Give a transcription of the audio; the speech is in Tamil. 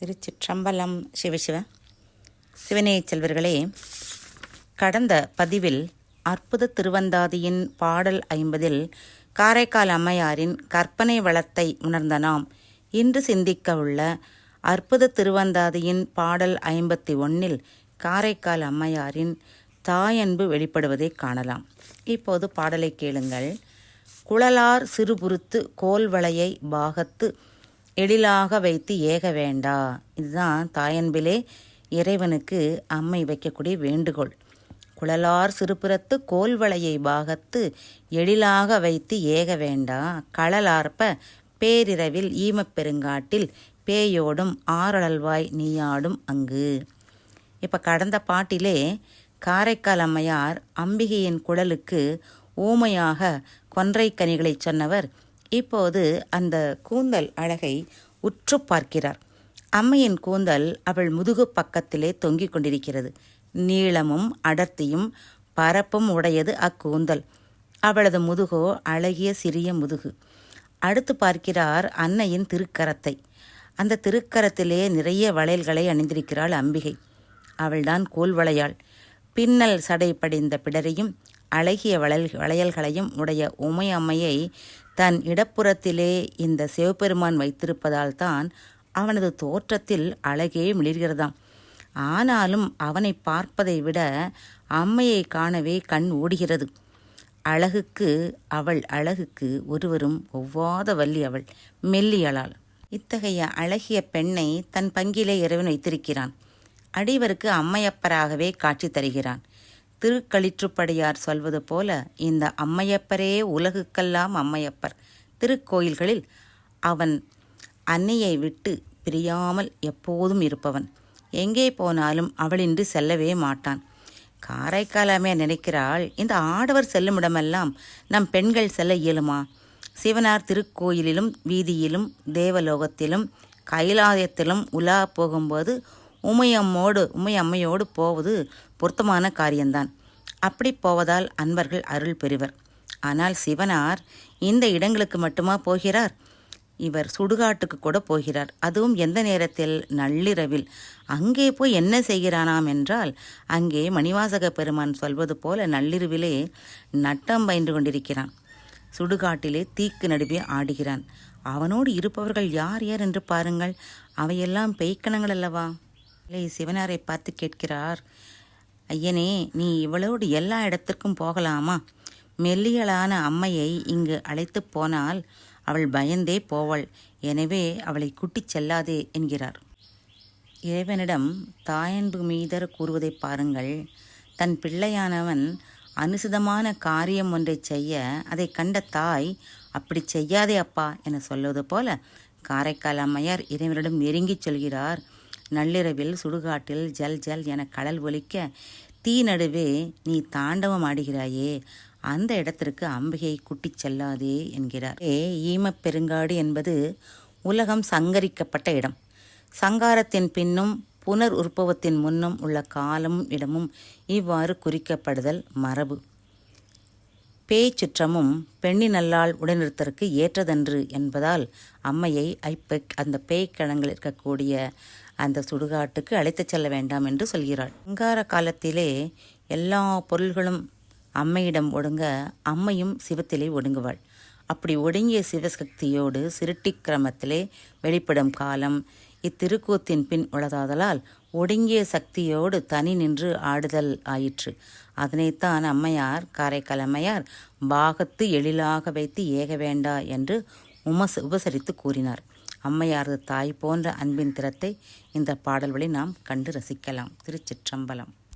திருச்சிற்றம்பலம் சிவசிவ. சிவனேய செல்வர்களே கடந்த பதிவில் அற்புத திருவந்தாதியின் பாடல் ஐம்பதில் காரைக்கால் அம்மையாரின் கற்பனை வளத்தை உணர்ந்த நாம் இன்று சிந்திக்க உள்ள அற்புத திருவந்தாதியின் பாடல் ஐம்பத்தி ஒன்னில் காரைக்கால் அம்மையாரின் தாயன்பு வெளிப்படுவதை காணலாம். இப்போது பாடலை கேளுங்கள். குழலார் சிறுபுறுத்து கோல்வளையை பாகத்து எழிலாக வைத்து ஏக வேண்டா. இதுதான் தாயன்பிலே இறைவனுக்கு அம்மை வைக்கக்கூடிய வேண்டுகோள். குழலார் சிறுபுறத்து கோல்வளையை பாகத்து எழிலாக வைத்து ஏக வேண்டா. களலார்ப்ப பேரிரவில் ஈமப் பெருங்காட்டில் பேயோடும் ஆரழல்வாய் நீயாடும் அங்கு. இப்போ கடந்த பாட்டிலே காரைக்கால் அம்மையார் அம்பிகையின் குழலுக்கு ஊமையாக கொன்றை கனிகளை சொன்னவர் இப்போது அந்த கூந்தல் அழகை உற்று பார்க்கிறார். அம்மையின் கூந்தல் அவள் முதுகு பக்கத்திலே தொங்கிக் கொண்டிருக்கிறது. நீளமும் அடர்த்தியும் பரப்பும் உடையது அக்கூந்தல். அவளது முதுகோ அழகிய சிறிய முதுகு. அடுத்து பார்க்கிறார் அன்னையின் திருக்கரத்தை. அந்த திருக்கரத்திலே நிறைய வளையல்களை அணிந்திருக்கிறாள் அம்பிகை. அவள்தான் கோல்வளையாள். பின்னல் சடை படிந்த பிடரையும் அழகிய வளையல் வளையல்களையும் உடைய உமையம்மையை தன் இடப்புறத்திலே இந்த சிவபெருமான் வைத்திருப்பதால் தான் அவனது தோற்றத்தில் அழகே மிளிர்கிறதாம். ஆனாலும் அவனை பார்ப்பதை விட அம்மையை காணவே கண் ஓடுகிறது. அழகுக்கு அவள் அழகுக்கு ஒருவரும் ஒவ்வாத வள்ளி அவள் மெல்லியளாள் இத்தகைய அழகிய பெண்ணை தன் பங்கிலே இறைவன் வைத்திருக்கிறான். அடிவருக்கு அம்மையப்பராகவே காட்சி தருகிறான். திருக்களிற்றுப்படியார் சொல்வது போல இந்த அம்மையப்பரே உலகுக்கெல்லாம் அம்மையப்பர். திருக்கோயில்களில் அவன் அன்னையை விட்டு பிரியாமல் எப்போதும் இருப்பவன். எங்கே போனாலும் அவளின்றி செல்லவே மாட்டான். காரைக்காலமே நினைக்கிறாள் இந்த ஆடவர் செல்லுமிடமெல்லாம் நம் பெண்கள் செல்ல இயலுமா? சிவனார் திருக்கோயிலிலும் வீதியிலும் தேவலோகத்திலும் கைலாயத்திலும் உலா போகும்போது உமையம்மோடு உமையம்மையோடு போவது பொருத்தமான காரியம்தான். அப்படி போவதால் அன்பர்கள் அருள் பெறுவர். ஆனால் சிவனார் இந்த இடங்களுக்கு மட்டுமா போகிறார்? இவர் சுடுகாட்டுக்கு கூட போகிறார். அதுவும் எந்த நேரத்தில்? நள்ளிரவில். அங்கே போய் என்ன செய்கிறானாம் என்றால் அங்கே மணிவாசக பெருமான் சொல்வது போல நள்ளிரவிலே நட்டம் பயின்று கொண்டிருக்கிறான். சுடுகாட்டிலே தீக்கு நடுவே ஆடுகிறான். அவனோடு இருப்பவர்கள் யார் யார் என்று பாருங்கள். அவையெல்லாம் பெய்க்கணங்கள் அல்லவா? இல்லை சிவனாரை பார்த்து கேட்கிறார் ஐயனே நீ இவளோடு எல்லா இடத்திற்கும் போகலாமா? மெல்லியலான அம்மையை இங்கு அழைத்து போனால் அவள் பயந்தே போவள். எனவே அவளை குட்டிச் செல்லாதே என்கிறார். இறைவனிடம் தாயன்பு மீதர் கூறுவதை பாருங்கள். தன் பிள்ளையானவன் அனுசிதமான காரியம் ஒன்றை செய்ய அதை கண்ட தாய் அப்படி செய்யாதே அப்பா என சொல்வது போல காரைக்கால் அம்மையார் இறைவனிடம் நெருங்கிச் சொல்கிறார். நள்ளிரவில் சுடுகாட்டில் ஜல் ஜல் என கடல் ஒலிக்க தீ நடுவே நீ தாண்டவம் ஆடுகிறாயே அந்த இடத்திற்கு அம்பிகை குட்டி செல்லாதே என்கிறார். ஏ ஈமப் பெருங்காடு என்பது உலகம் சங்கரிக்கப்பட்ட இடம். சங்காரத்தின் பின்னும் புனர் உற்பவத்தின் முன்னும் உள்ள காலமும் இடமும் இவ்வாறு குறிக்கப்படுதல் மரபு. பேய்ச்சுற்றமும் சுற்றமும் பெண்ணினல்லால் உடனிருத்தற்கு ஏற்றதன்று என்பதால் அம்மையை ஐப்பெக் அந்த பேய்க்கணங்கள் இருக்கக்கூடிய அந்த சுடுகாட்டுக்கு அழைத்துச் செல்ல வேண்டாம் என்று சொல்கிறாள். அங்கார காலத்திலே எல்லா பொருள்களும் அம்மையிடம் ஒடுங்க அம்மையும் சிவத்திலே ஒடுங்குவாள். அப்படி ஒடுங்கிய சிவசக்தியோடு சிருட்டி கிரமத்திலே வெளிப்படும் காலம் இத்திருக்கூத்தின் பின் உள்ளதாதலால் ஒடுங்கிய சக்தியோடு தனி நின்று ஆடுதல் ஆயிற்று. அதனைத்தான் அம்மையார் காரைக்கலம்மையார் பாகத்து எழிலாக வைத்து ஏக வேண்டா என்று உமஸ் உபசரித்து கூறினார். அம்மையாரது தாய் போன்ற அன்பின் திறத்தை இந்த பாடல்களை நாம் கண்டு ரசிக்கலாம். திருச்சிற்றம்பலம்.